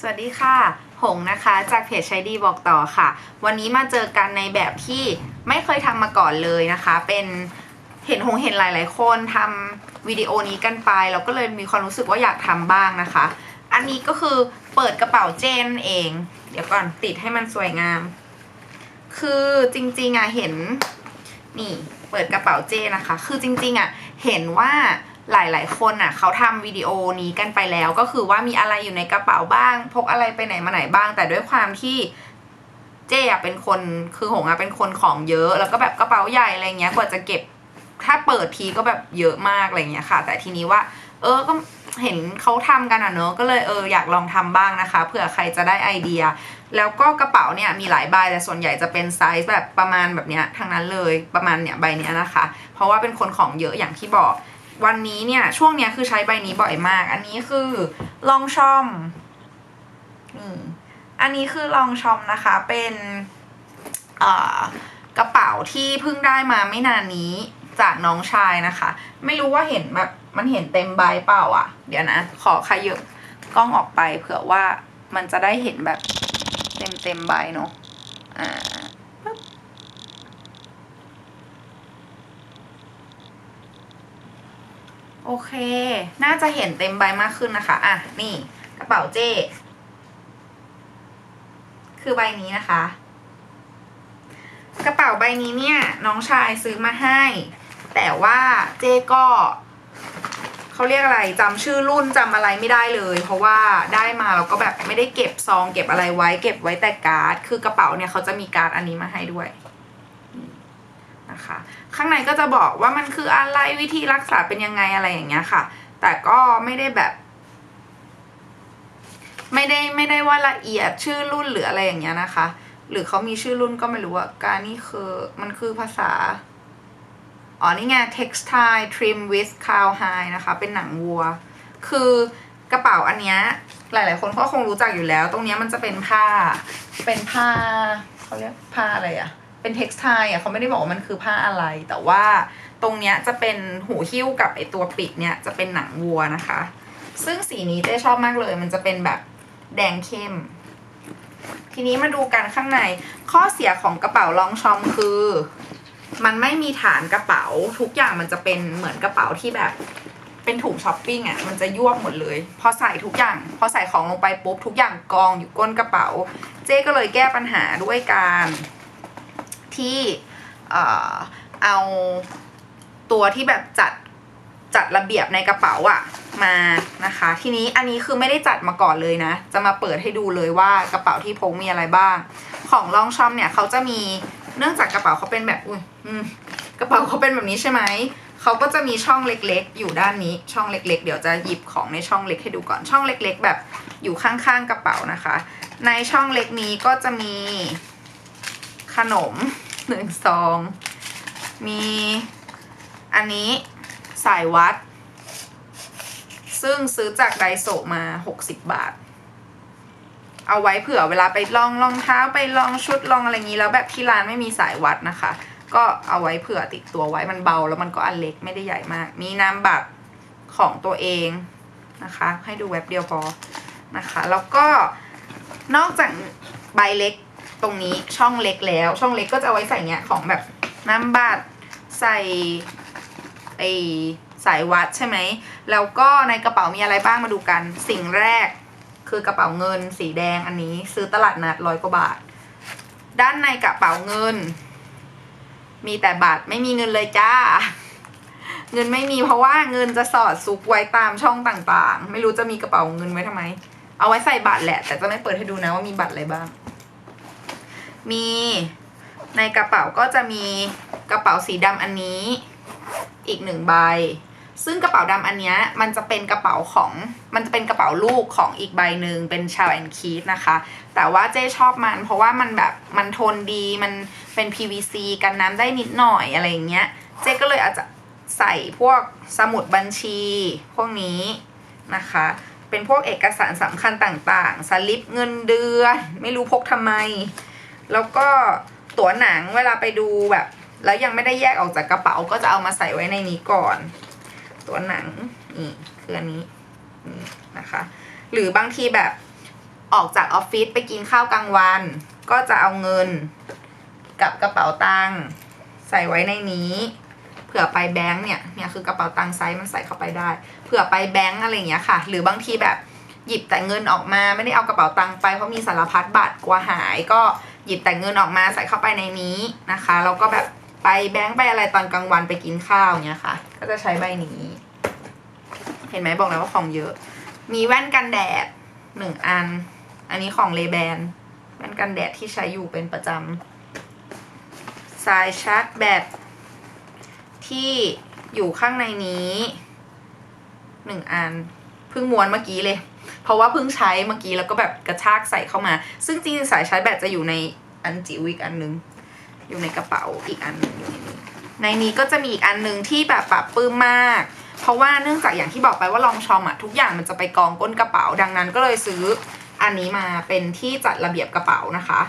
สวัสดีค่ะ หงนะคะจากเพจใช้ดีบอกต่อค่ะ วันนี้มาเจอกันในแบบที่ไม่เคยทำมาก่อนเลยนะคะ เป็นเห็นหงเห็นหลาย ๆ คนทำวิดีโอนี้กันไป เราก็เลยมีความรู้สึกว่าอยากทำบ้างนะคะ อันนี้ก็คือเปิดกระเป๋าเจนเอง เดี๋ยวก่อนติดให้มันสวยงาม คือจริงๆอะเห็นนี่เปิดกระเป๋าเจนะคะ คือจริงๆอะเห็นว่า หลายๆ คนอะเขาทำวิดีโอนี้กันไปแล้ว ก็คือว่ามีอะไรอยู่ในกระเป๋าบ้าง พกอะไรไปไหนมาไหนบ้าง แต่ด้วยความที่เจ๊อะเป็นคนคือหงอะเป็นคนของเยอะ แล้วก็แบบกระเป๋าใหญ่อะไรเงี้ยกว่าจะเก็บ ถ้าเปิดทีก็แบบเยอะมากอะไรเงี้ยค่ะ แต่ทีนี้ว่า เออก็เห็นเขาทำกันอะเนอะก็เลยเอออยากลองทำบ้างนะคะเผื่อใครจะได้ไอเดีย แล้วก็กระเป๋าเนี่ยมีหลายใบแต่ส่วนใหญ่จะเป็นไซส์แบบประมาณแบบเนี้ยทั้งนั้นเลยประมาณเนี่ยใบเนี้ยนะคะ เพราะว่าเป็นคนของเยอะอย่างที่บอก วันนี้เนี่ยช่วงเนี้ยคือใช้ใบนี้บ่อยมาก อันนี้คือลองชอมนี่อันนี้คือลองชอมนะคะเป็นเอ่อกระเป๋าที่เพิ่งได้มาไม่นานนี้จากน้องชายนะคะ ไม่รู้ว่าเห็นแบบมันเห็นเต็มใบเปล่าอะ เดี๋ยวนะ ขอขยับกล้องออกไปเผื่อว่ามันจะได้เห็นแบบเต็มเต็มใบเนาะอ่าปึ๊บ โอเค น่าจะเห็นเต็มใบมากขึ้นนะคะ อะ นี่ กระเป๋าเจ้คือใบนี้นะคะ กระเป๋าใบนี้เนี่ย น้องชายซื้อมาให้ แต่ว่าเจ้ก็เขาเรียกอะไรจำชื่อรุ่นจำอะไรไม่ได้เลย เพราะว่าได้มาเราก็แบบไม่ได้เก็บซอง เก็บอะไรไว้ เก็บไว้แต่การ์ด คือกระเป๋าเนี่ยเขาจะมีการ์ดอันนี้มาให้ด้วยนะคะ ข้างในก็จะบอกว่ามันคืออะไรวิธีรักษาเป็นยังไงอะไรอย่างเงี้ยค่ะ แต่ก็ไม่ได้แบบ ไม่ได้ไม่ได้ว่าละเอียดชื่อรุ่นหรืออะไรอย่างเงี้ยนะคะ หรือเขามีชื่อรุ่นก็ไม่รู้อะการนี่คือมันคือภาษาอ๋อนี่ไง textile trim with cowhide นะคะ เป็นหนังวัว คือกระเป๋าอันเนี้ยหลาย ๆ คนก็คงรู้จักอยู่แล้ว ตรงเนี้ยมันจะเป็นผ้า เป็นผ้าเขาเรียกผ้าอะไรอะ เป็น textile อะเขาไม่ได้บอกว่ามันคือผ้าอะไร แต่ว่าตรงเนี้ยจะเป็นหูหิ้วกับไอตัวปิดเนี่ยจะเป็นหนังวัวนะคะ ซึ่งสีนี้เจ๊ชอบมากเลย มันจะเป็นแบบแดงเข้ม ทีนี้มาดูกันข้างในข้อเสียของกระเป๋าลองชอมคือ มันไม่มีฐานกระเป๋า ทุกอย่างมันจะเป็นเหมือนกระเป๋าที่แบบเป็นถุงช้อปปิ้งอะมันจะยวบหมดเลย พอใส่ทุกอย่าง พอใส่ของลงไปปุ๊บทุกอย่างกองอยู่ก้นกระเป๋า เจ๊ก็เลยแก้ปัญหาด้วยการ ที่เออเอาตัวที่แบบจัดจัดระเบียบในกระเป๋าอะมานะคะ ทีนี้อันนี้คือไม่ได้จัดมาก่อนเลยนะ จะมาเปิดให้ดูเลยว่ากระเป๋าที่พกมีอะไรบ้าง ของลองชอมเนี่ยเขาจะมีเนื่องจากกระเป๋าเขาเป็นแบบอุ้ยกระเป๋าเขาเป็นแบบนี้ใช่ไหมเขาก็จะมีช่องเล็กๆ อยู่ด้านนี้ช่องเล็ก ๆ เดี๋ยวจะหยิบของในช่องเล็กให้ดูก่อนช่องเล็ก ๆ แบบอยู่ข้างๆกระเป๋านะคะ ในช่องเล็กนี้ก็จะมี ขนมหนึ่งซอง มีอันนี้สายวัด ซึ่งซื้อจากไดโซมา60บาท เอาไว้เผื่อเวลาไปลองรองเท้าไปลองชุดลองอะไรงนี้แล้วแบบที่ร้านไม่มีสายวัดนะคะ ก็เอาไว้เผื่อติดตัวไว้มันเบาแล้วมันก็อันเล็กไม่ได้ใหญ่มาก มีนามบัตรของตัวเองนะคะ ให้ดูเว็บเดียวพอนะคะ แล้วก็นอกจากใบเล็ก ตรงนี้ช่องเล็กแล้ว ช่องเล็กก็จะเอาไว้ใส่เนี้ยของแบบนามบัตรใส่ไอสายวัดใช่ไหม แล้วก็ในกระเป๋ามีอะไรบ้างมาดูกัน สิ่งแรกคือกระเป๋าเงินสีแดงอันนี้ซื้อตลาดนัดร้อยกว่าบาท ด้านในกระเป๋าเงิน มีแต่บาทไม่มีเงินเลยจ้า เงินไม่มีเพราะว่าเงินจะสอดซุกไว้ตามช่องต่างๆ ไม่รู้จะมีกระเป๋าเงินไว้ทำไม เอาไว้ใส่บัตรแหละ แต่จะไม่เปิดให้ดูนะว่ามีบัตรอะไรบ้าง มีในกระเป๋าก็จะมีกระเป๋าสีดำอันนี้อีกหนึ่งใบ ซึ่งกระเป๋าดำอันนี้มันจะเป็นกระเป๋าของมันจะเป็นกระเป๋าลูกของอีกใบหนึ่งเป็นชาวแอนคีสนะคะ แต่ว่าเจ๊ชอบมันเพราะว่ามันแบบมันทนดีมันเป็น PVC กันน้ำได้นิดหน่อยอะไรอย่างเงี้ย เจ๊ก็เลยอาจจะใส่พวกสมุดบัญชี พวกนี้นะคะ เป็นพวกเอกสารสำคัญต่างๆ สลิปเงินเดือน ไม่รู้พกทำไม แล้วก็ตั๋วหนังเวลาไปดูแบบ แล้วยังไม่ได้แยกออกจากกระเป๋าก็จะเอามาใส่ไว้ในนี้ก่อน ตัวหนังนี่คืออันนี้นี่นะคะ หรือบางทีแบบออกจากออฟฟิศไปกินข้าวกลางวัน ก็จะเอาเงินกับกระเป๋าตังค์ใส่ไว้ในนี้เผื่อไปแบงค์เนี่ยเนี่ยคือกระเป๋าตังค์ไซส์มันใส่เข้าไปได้เผื่อไปแบงค์อะไรอย่างเงี้ยค่ะ หรือบางทีแบบหยิบแต่เงินออกมาไม่ได้เอากระเป๋าตังค์ไปเพราะมีสารพัดบัตรกลัวหายก็ หยิบแต่เงินออกมาใส่เข้าไปในนี้นะคะแล้วก็แบบไปแบงค์ไปอะไรตอนกลางวันไปกินข้าวเงี้ยค่ะ ก็จะใช้ใบนี้ เห็นไหมบอกแล้วว่าของเยอะ มีแว่นกันแดดหนึ่งอัน อันนี้ของเลแบนแว่นกันแดดที่ใช้อยู่เป็นประจำสายชาร์จแบตที่อยู่ข้างในนี้หนึ่งอันเพิ่งม้วนเมื่อกี้เลย เพราะว่าเพิ่งใช้เมื่อกี้แล้วก็แบบกระชากใส่เข้ามา ซึ่งจริงๆสายชาร์จแบตจะอยู่ในอันจิ๋วอีกอันนึง อยู่ในกระเป๋าอีกอันนึงอยู่ในนี้ในนี้ก็จะมีอีกอันนึงที่แบบปรับปลื้มมาก เพราะว่าเนื่องจากอย่างที่บอกไปว่าลองชอมอะทุกอย่างมันจะไปกองก้นกระเป๋าดังนั้น ก็เลยซื้ออันนี้มาเป็นที่จัดระเบียบกระเป๋านะคะ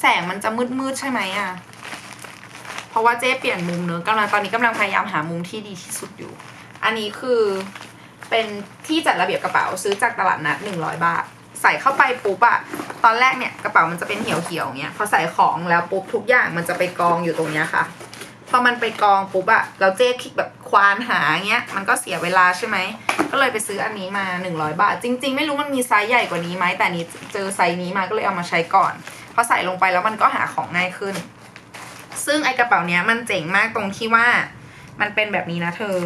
แสงมันจะมืดๆใช่ไหมอะเพราะว่าเจ๊เปลี่ยนมุมเนอะกำลังตอนนี้กำลังพยายามหามุมที่ดีที่สุดอยู่ อันนี้คือ เป็นที่จัดระเบียบกระเป๋าซื้อจากตลาดนัดหนึ่งร้อยบาท ใส่เข้าไปปุ๊บอะตอนแรกเนี่ยกระเป๋ามันจะเป็นเหี่ยวๆเงี้ยพอใส่ของแล้วปุ๊บทุกอย่างมันจะไปกองอยู่ตรงเนี้ยค่ะพอมันไปกองปุ๊บอะเราเจ๊คลิกแบบควานหาเงี้ยมันก็เสียเวลาใช่ไหมก็เลยไปซื้ออันนี้มาหนึ่งร้อยบาท จริง ๆ ไม่รู้มันมีไซส์ใหญ่กว่านี้ไหมแต่นี้เจอไซส์นี้มาก็เลยเอามาใช้ก่อนพอใส่ลงไปแล้วมันก็หาของง่ายขึ้น ซึ่งไอกระเป๋าเนี้ยมันเจ๋งมากตรงที่ว่ามันเป็นแบบนี้นะเธอ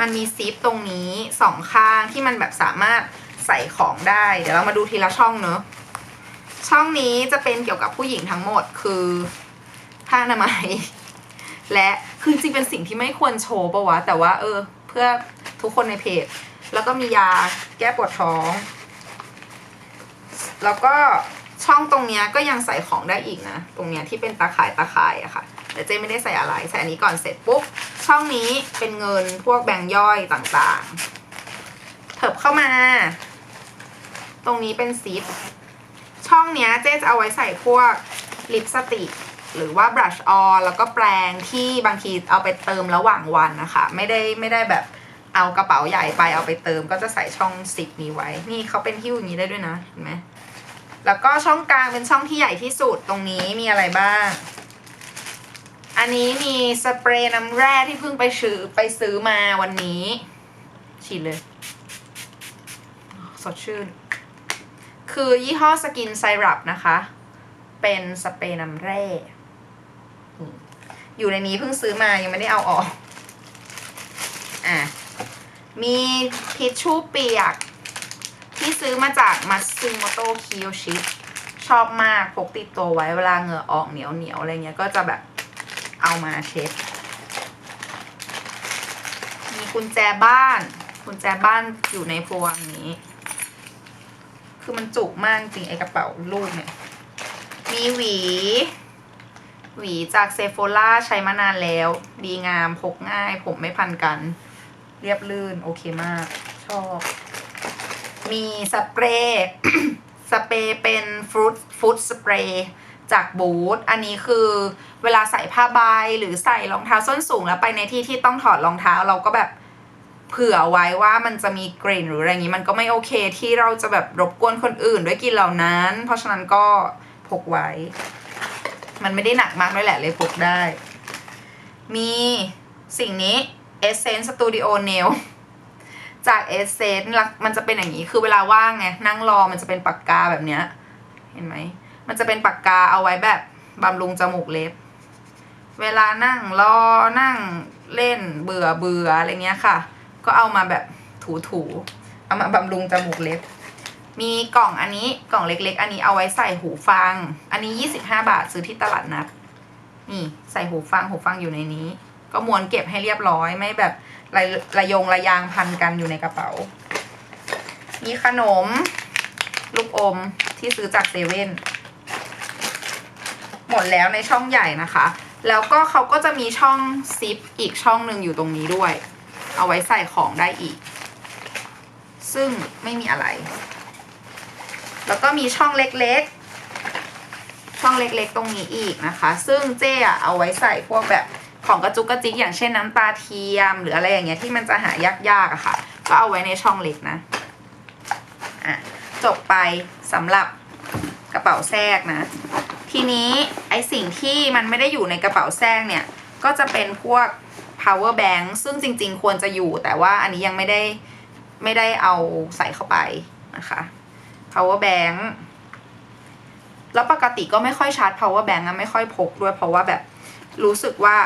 มันมีซิปตรงนี้สองข้างที่มันแบบสามารถใส่ของได้ เดี๋ยวเรามาดูทีละช่องเนอะช่องนี้จะเป็นเกี่ยวกับผู้หญิงทั้งหมดคือผ้าอนามัย และคือจริงเป็นสิ่งที่ไม่ควรโชว์ปะวะ แต่ว่าเออ เพื่อทุกคนในเพจ แล้วก็มียาแก้ปวดท้อง แล้วก็ ช่องตรงเนี้ยก็ยังใส่ของได้อีกนะ ตรงเนี้ยที่เป็นตาข่ายตาข่ายอะค่ะ แต่เจ๊ไม่ได้ใส่อะไร ใส่อันนี้ก่อนเสร็จปุ๊บ ช่องนี้เป็นเงินพวกแบงค์ย่อยต่างๆเถิบเข้ามา ตรงนี้เป็นซิป ช่องเนี้ยเจ๊จะเอาไว้ใส่พวกลิปสติกหรือว่าบรัชออนแล้วก็แปรงที่บางทีเอาไปเติมระหว่างวันนะคะ ไม่ได้ไม่ได้แบบเอากระเป๋าใหญ่ไปเอาไปเติมก็จะใส่ช่องซิปนี้ไว้ นี่เขาเป็นหิ้วอย่างนี้ได้ด้วยนะเห็นไหม แล้วก็ช่องกลางเป็นช่องที่ใหญ่ที่สุดตรงนี้มีอะไรบ้าง อันนี้มีสเปรย์น้ำแร่ที่เพิ่งไปซื้อไปซื้อมาวันนี้ ฉีดเลย สดชื่น คือยี่ห้อสกินไซรัปนะคะ เป็นสเปรย์น้ำแร่ อยู่ในนี้เพิ่งซื้อมายังไม่ได้เอาออก อะ มีทิชชู่เปียก ที่ซื้อมาจากมัตสึโมโตะคิโยชิชอบมากพกติดตัวไว้เวลาเหงื่อออกเหนียวเหนียวอะไรเงี้ยก็จะแบบเอามาเช็ด มีกุญแจบ้าน กุญแจบ้านอยู่ในพวงนี้ คือมันจุกมากจริงไอกระเป๋าลูกเนี่ย มีหวี หวีจากเซโฟล่าใช้มานานแล้ว ดีงามพกง่าย ผมไม่พันกัน เรียบลื่น โอเคมาก ชอบ มีสเปรย์สเปรย์เป็นฟรุตฟุตสเปรย์จากบูธอันนี้คือเวลาใส่ผ้าใบหรือใส่รองเท้าส้นสูงแล้วไปในที่ที่ต้องถอดรองเท้าเราก็แบบเผื่อไว้ว่ามันจะมีกลิ่นหรืออะไรอย่างนี้ มันก็ไม่โอเคที่เราจะแบบรบกวนคนอื่นด้วยกลิ่นเหล่านั้น เพราะฉะนั้นก็พกไว้ มันไม่ได้หนักมากด้วยแหละเลยพกได้ มีสิ่งนี้ Essence Studio Nail จาก Essence ลักมันจะเป็นอย่างนี้คือเวลาว่างไงนั่งรอมันจะเป็นปากกาแบบเนี้ยเห็นไหมมันจะเป็นปากกาเอาไว้แบบบำรุงจมูกเล็บ เวลานั่งรอนั่งเล่นเบื่อเบื่ออะไรเงี้ยค่ะ ก็เอามาแบบถูถูๆเอามาบำรุงจมูกเล็บ มีกล่องอันนี้กล่องเล็ก ๆ อันนี้เอาไว้ใส่หูฟัง อันนี้ 25 บาทซื้อที่ตลาดนัดนี่ใส่หูฟังหูฟังอยู่ในนี้ ก็ม้วนเก็บให้เรียบร้อยไม่แบบ ระระยงระยางพันกันอยู่ในกระเป๋า มีขนม ลูกอมที่ซื้อจากเซเว่นหมดแล้วในช่องใหญ่นะคะ แล้วก็เขาก็จะมีช่องซิปอีกช่องหนึ่งอยู่ตรงนี้ด้วย เอาไว้ใส่ของได้อีก ซึ่งไม่มีอะไร แล้วก็มีช่องเล็กๆ ช่องเล็กๆตรงนี้อีกนะคะ ซึ่งเจ๊เอาไว้ใส่พวกแบบ ของกระจุกกระจิกอย่างเช่นน้ำตาเทียม หรืออะไรอย่างเงี้ยที่มันจะหายากๆอะค่ะ ก็เอาไว้ในช่องเล็กนะอะจบไปสำหรับกระเป๋าแทรกนะ ทีนี้ไอสิ่งที่มันไม่ได้อยู่ในกระเป๋าแทรกเนี่ย ก็จะเป็นพวก power bank ซึ่งจริง ๆ ควรจะอยู่ แต่ว่าอันนี้ยังไม่ได้ไม่ได้เอาใส่เข้าไปนะคะ power bank แล้วปกติก็ไม่ค่อยชาร์จ power bank อะไม่ค่อยพกด้วยเพราะว่าแบบรู้สึกว่า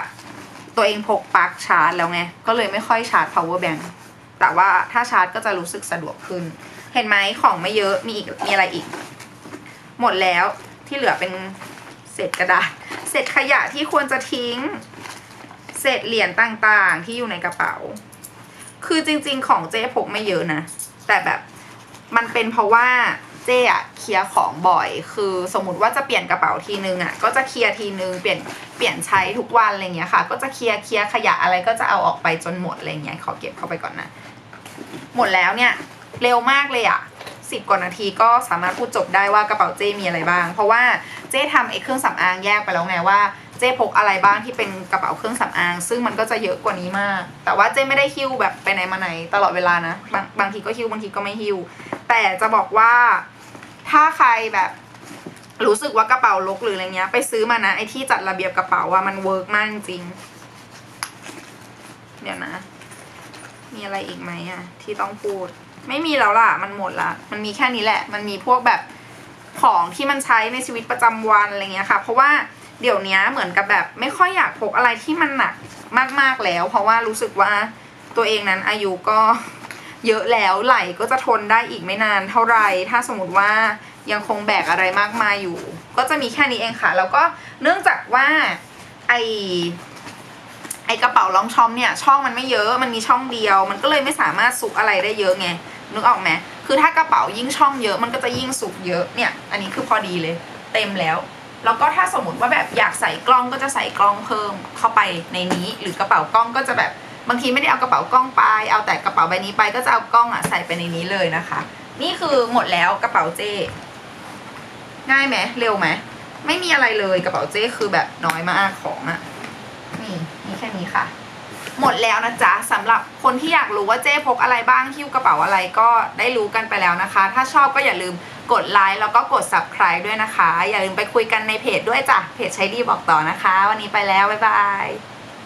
ตัวเองพกปลั๊กชาร์จแล้วไง ก็เลยไม่ค่อยชาร์จ power bank แต่ว่าถ้าชาร์จก็จะรู้สึกสะดวกขึ้น เห็นไหมของไม่เยอะมีอีกมีอะไรอีก หมดแล้วที่เหลือเป็นเศษกระดาษ เศษขยะที่ควรจะทิ้ง เศษเหรียญต่างๆ ที่อยู่ในกระเป๋า คือจริง ๆ ของเจ๊พกไม่เยอะนะ แต่แบบมันเป็นเพราะว่า เจ๊อะเคลียร์ของบ่อย คือสมมติว่าจะเปลี่ยนกระเป๋าทีนึงอะก็จะเคลียร์ทีนึงเปลี่ยนเปลี่ยนใช้ทุกวันอะไรเงี้ยค่ะ ก็จะเคลียร์เคลียร์ขยะอะไรก็จะเอาออกไปจนหมดอะไรเงี้ยขอเก็บเข้าไปก่อนนะหมดแล้วเนี่ยเร็วมากเลยอะสิบกว่านาทีก็สามารถพูดจบได้ว่ากระเป๋าเจ้มีอะไรบ้าง เพราะว่าเจ้ทำไอ้เครื่องสำอางแยกไปแล้วไงว่าเจ้พกอะไรบ้างที่เป็นกระเป๋าเครื่องสำอาง ซึ่งมันก็จะเยอะกว่านี้มาก แต่ว่าเจ้ไม่ได้หิ้วแบบไปไหนมาไหนตลอดเวลานะ บางบางทีก็หิ้วบางทีก็ไม่หิ้ว แต่จะบอกว่า ถ้าใครแบบรู้สึกว่ากระเป๋าลกหรืออะไรเงี้ย ไปซื้อมานะไอที่จัดระเบียบกระเป๋าว่ามันเวิร์กมากจริง เดี๋ยวนะ มีอะไรอีกไหมอะที่ต้องพูด ไม่มีแล้วล่ะ มันหมดละ มันมีแค่นี้แหละ มันมีพวกแบบของที่มันใช้ในชีวิตประจำวันอะไรเงี้ยค่ะ เพราะว่าเดี๋ยวนี้เหมือนกับแบบ ไม่ค่อยอยากพกอะไรที่มันหนักมากๆแล้ว เพราะว่ารู้สึกว่าตัวเองนั้นอายุก็ เยอะแล้วไหลก็จะทนได้อีกไม่นานเท่าไหร่ ถ้าสมมติว่ายังคงแบกอะไรมากมายอยู่ ก็จะมีแค่นี้เองค่ะ แล้วก็เนื่องจากว่าไอไอกระเป๋าลองช้อมเนี่ยช่องมันไม่เยอะมันมีช่องเดียว มันก็เลยไม่สามารถซุกอะไรได้เยอะไงนึกออกไหมคือถ้ากระเป๋ายิ่งช่องเยอะมันก็จะยิ่งซุกเยอะเนี่ย อันนี้คือพอดีเลย เต็มแล้ว แล้วก็ถ้าสมมติว่าแบบอยากใส่กล้องก็จะใส่กล้องเพิ่มเข้าไปในนี้ หรือกระเป๋ากล้องก็จะแบบ บางทีไม่ได้เอากระเป๋ากล้องไป เอาแต่กระเป๋าใบนี้ไปก็จะเอากล้องอะใส่ไปในนี้เลยนะคะ นี่คือหมดแล้วกระเป๋าเจ้ง่ายไหมเร็วไหมไม่มีอะไรเลยกระเป๋าเจ้คือแบบน้อยมากของอะนี่มีแค่นี้ค่ะ หมดแล้วนะจ๊ะสำหรับคนที่อยากรู้ว่าเจ๊พกอะไรบ้างหิ้วกระเป๋าอะไรก็ได้รู้กันไปแล้วนะคะ ถ้าชอบก็อย่าลืมกดไลค์แล้วก็กด subscribe ด้วยนะคะ อย่าลืมไปคุยกันในเพจด้วยจ้ะเพจใช้ดีบอกต่อนะคะ วันนี้ไปแล้ว บ๊ายบาย